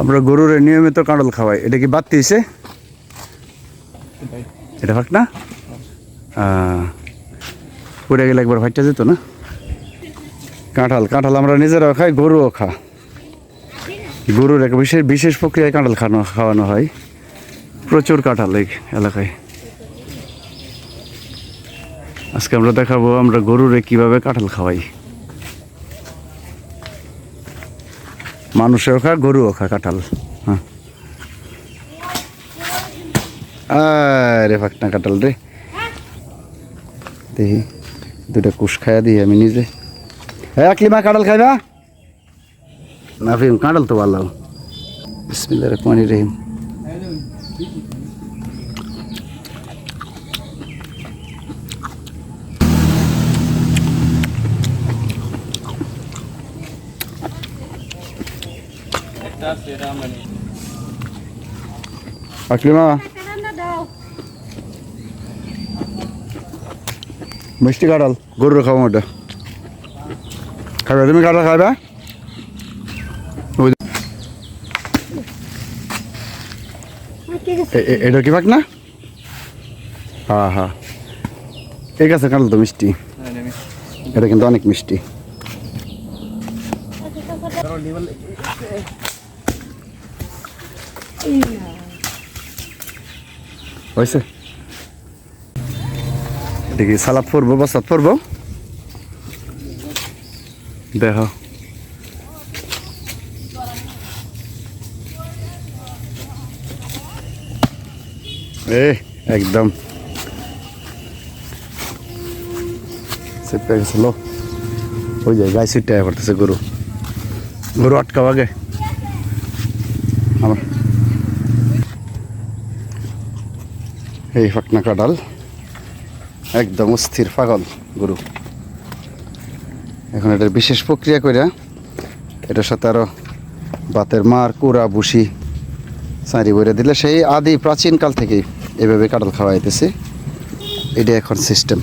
আমরা গরুরে নিয়মিত কাঁড়ল খাওয়াই। এটা কি বাদ দিয়েছে এটা ফাঁক না? পড়ে গেলে একবার ফাইটটা যেত না? কাঁঠাল কাঁঠাল আমরা নিজেরাও খাই, গরুও খা। গরুর এক বিশেষ বিশেষ প্রক্রিয়ায় কাঁঠাল খাওয়ানো খাওয়ানো হয়। প্রচুর কাঁঠাল এই এলাকায়। আজকে আমরা দেখাবো আমরা গরুরে কীভাবে কাঁঠাল খাওয়াই। মানুষেও খা, গরুও খা, কাঁঠাল। হ্যাঁ। আরে ফাঁকনা কাঁঠাল রে। দেখি দুটা কুশ খাইয়া দিই আমি নিজে। হ্যাঁ আকলিমা কাঁঠাল খাইবা? না ফিম কাঁঠাল তো ভালো বিসমিল্লা রহমান রহিম। আকলিমা মিষ্টি কাঁঠাল গরুর খাব ওটা খাবে তুমি কাঁঠাল খাবে? এটা কি পাক না হ্যাঁ হ্যাঁ। ঠিক আছে কাঁঠাল তো মিষ্টি। এটা কিন্তু অনেক মিষ্টি। হয়েছে এটা কি সালাদ পরবো বসাত পরবো দেখো এ একদম চেপে গেছিল ওই যে গায়ে সিটটা করতেছে গরু গরু আটকাও আগে এই ফাকনা কাঁঠাল। একদম অস্থির পাগল গরু। এখন এটার বিশেষ প্রক্রিয়া করে এটার সাথে আরও বাতের মার কুড়া বুসি সাঁড়ি বইরে দিলে সেই আদি প্রাচীন কাল থেকেই এভাবে কাঁঠাল খাওয়া যাইতেছে এটা এখন সিস্টেম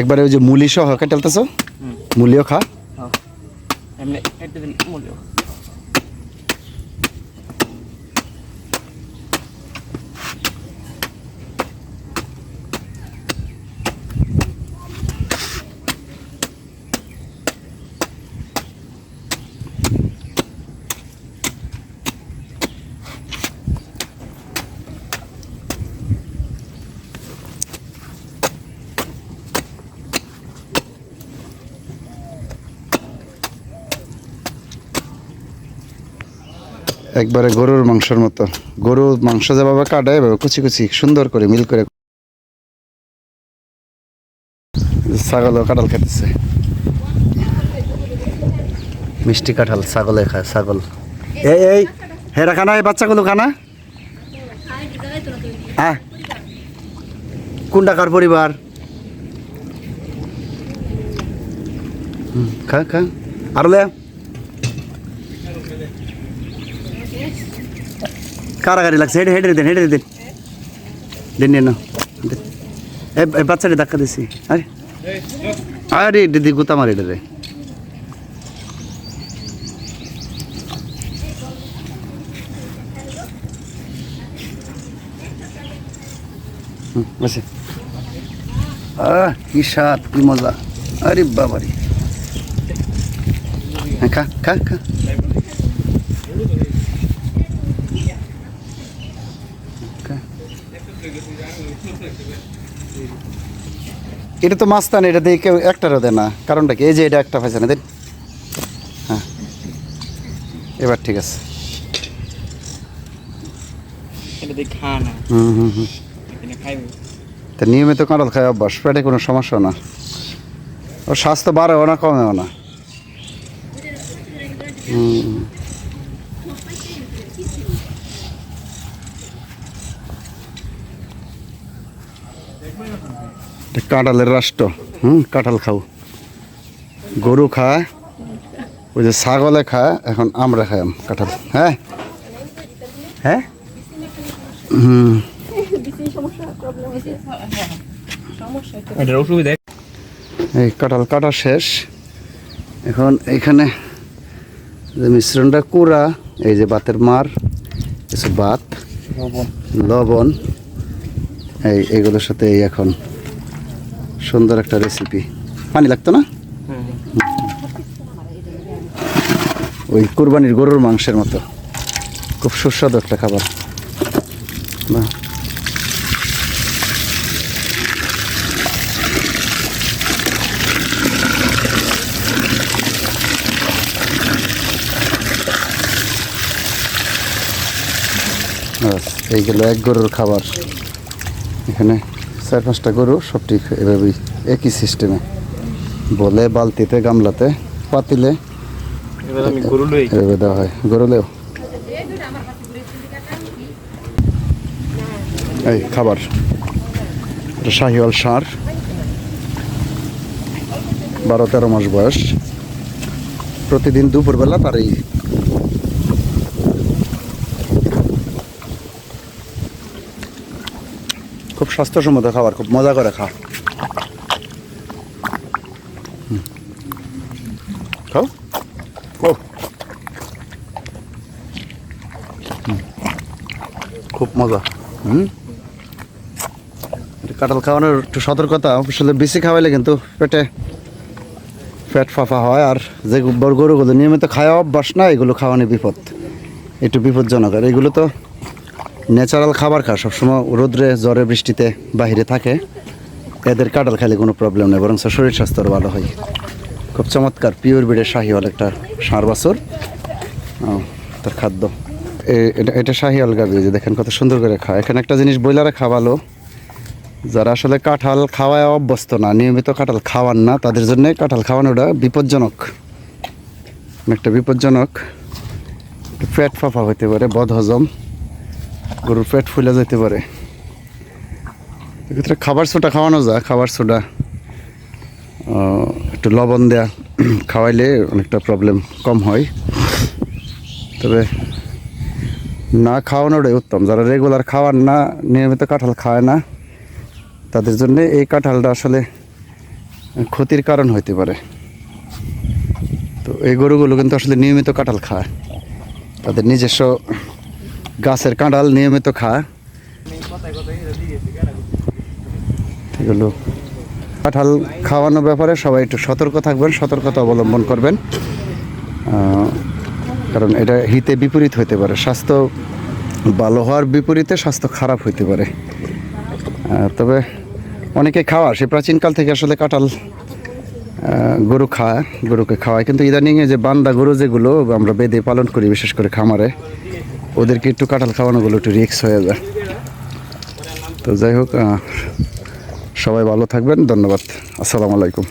একবারে ওই যে মুলি সহ কেটালতেছ মুলিও খা। এমনি একবারে গরুর মাংসের মতো। গরুর মাংস যেভাবে কাটায় এভাবে কুচি কুচি সুন্দর করে মিল করে। ছাগলও কাঁঠাল খেতেছে। মিষ্টি কাঁঠাল ছাগলে খায় ছাগল। এই এই হেরা খানা এই বাচ্চাগুলো খানা? হ্যাঁ কোন ডাকার পরিবার? খা খা। আর কারাগারি লাগছে হেঁটে হেঁটে দেন হেঁটে দেন দেন দেন না দেন। এ এ বাচ্চাটা ধাক্কা দিছি আরে আরে দিদি গুতা মারি রে বসে আহ কি স্বাদ কি মজা আরে বাবারি খা খা খা। এটা তো মাছ মাস্তান এটা দিয়ে কেউ একটারও দেয় না। কারণটা কি? এই যে এটা একটা পাইছে না হ্যাঁ। এবার ঠিক আছে। হুম হুম হুম। তা নিয়মিত কাঁঠাল খায় অভ্যাস পেটে কোনো সমস্যা না। ওর স্বাস্থ্য বাড়েও না কমেও না। হুম। কাঁঠালের রাষ্ট্র। হুম কাঁঠাল খাও। গরু খায় ওই যে ছাগলে খায় এখন আমরা খাই কাঁঠাল। হ্যাঁ? হ্যাঁ? হুম। এই কাঁঠাল কাটা শেষ। এখন এখানে যে মিশ্রণটা কুড়া এই যে বাতের মার কিছু বাত লবণ। লবণ। এই, এগুলোর সাথে এই এখন সুন্দর একটা রেসিপি পানি লাগতো না? ওই কুরবানির গরুর মাংসের মতো। খুব সুস্বাদু একটা খাবার। না? এইগুলো এক গরুর খাবার। এখানে চার পাঁচটা গরু সব ঠিক এভাবেই একই সিস্টেমে বলে বালতিতে গামলাতে পাতিলে এভাবে দেওয়া হয়। গরুলেও এই খাবার। শাহিওয়াল সার। বারো তেরো মাস বয়স। প্রতিদিন দুপুরবেলা তার এই খুব স্বাস্থ্যসম্মত খাবার খুব মজা করে খা খাও? ও। খুব মজা। হুম? কাঁঠাল খাওয়ানোর একটু সতর্কতা আসলে বেশি খাওয়াইলে কিন্তু পেটে পেট ফাফা হয় আর যে গরুগুলো নিয়মিত খাওয়া অভ্যাস না এগুলো খাওয়ানো বিপদ। একটু বিপজ্জনক। আর এগুলো তো ন্যাচারাল খাবার খায়। সবসময় রোদ্রে, জ্বরে, বৃষ্টিতে বাইরে থাকে। এদের কাঁঠাল খেলে কোনো প্রবলেম নেই, বরং শরীর স্বাস্থ্য ভালো হয়। খুব চমৎকার পিওর বিডের শাহিওয়াল একটা ষাঁড় বাছর। তার খাদ্য। এটা এটা শাহিওয়াল গাবি যে দেখেন কত সুন্দর করে খায়। এখানে একটা জিনিস বইলারে খাওয়ালো। যারা আসলে কাঁঠাল খাওয়ায় অভ্যস্ত না, নিয়মিত কাঁঠাল খাওয়ান না, তাদের জন্য কাঁঠাল খাওয়ানোটা বিপজ্জনক। একটা বিপজ্জনক ফ্যাট ফাফা হতে পারে বদ হজম গরুর পেট ফুলে যেতে পারে। এক্ষেত্রে খাবার সোটা খাওয়ানো যায়, খাবার সোডা একটু লবণ দেয়া, খাওয়াইলে অনেকটা প্রবলেম কম হয়। তবে না খাওয়ানোটাই উত্তম। যারা রেগুলার খাওয়ান না, নিয়মিত কাঁঠাল খায় না, তাদের জন্য এই কাঁঠালটা আসলে ক্ষতির কারণ হইতে পারে। তো এই গরুগুলো কিন্তু আসলে নিয়মিত কাঁঠাল খায়। তাদের নিজস্ব গাছের কাঁঠাল নিয়মিত খা। এগুলো কাঁঠাল খাওয়ানোর ব্যাপারে সবাই একটু সতর্ক থাকবেন, সতর্কতা অবলম্বন করবেন। কারণ এটা হিতে বিপরীত হতে পারে। স্বাস্থ্য ভালো হওয়ার বিপরীতে স্বাস্থ্য খারাপ হইতে পারে। তবে অনেকে খাওয়া, সে প্রাচীনকাল থেকে আসলে কাঁঠাল গরু খায়, গরুকে খাওয়ায়। কিন্তু ইদানিংয়ে যে বান্দা গরু যেগুলো আমরা বেদে পালন করি, বিশেষ করে খামারে ওদেরকে একটু কাঁঠাল খাওয়ানোগুলো একটু রিক্স হয়ে যায়। তো যাই হোক সবাই ভালো থাকবেন, ধন্যবাদ। আসসালামু আলাইকুম।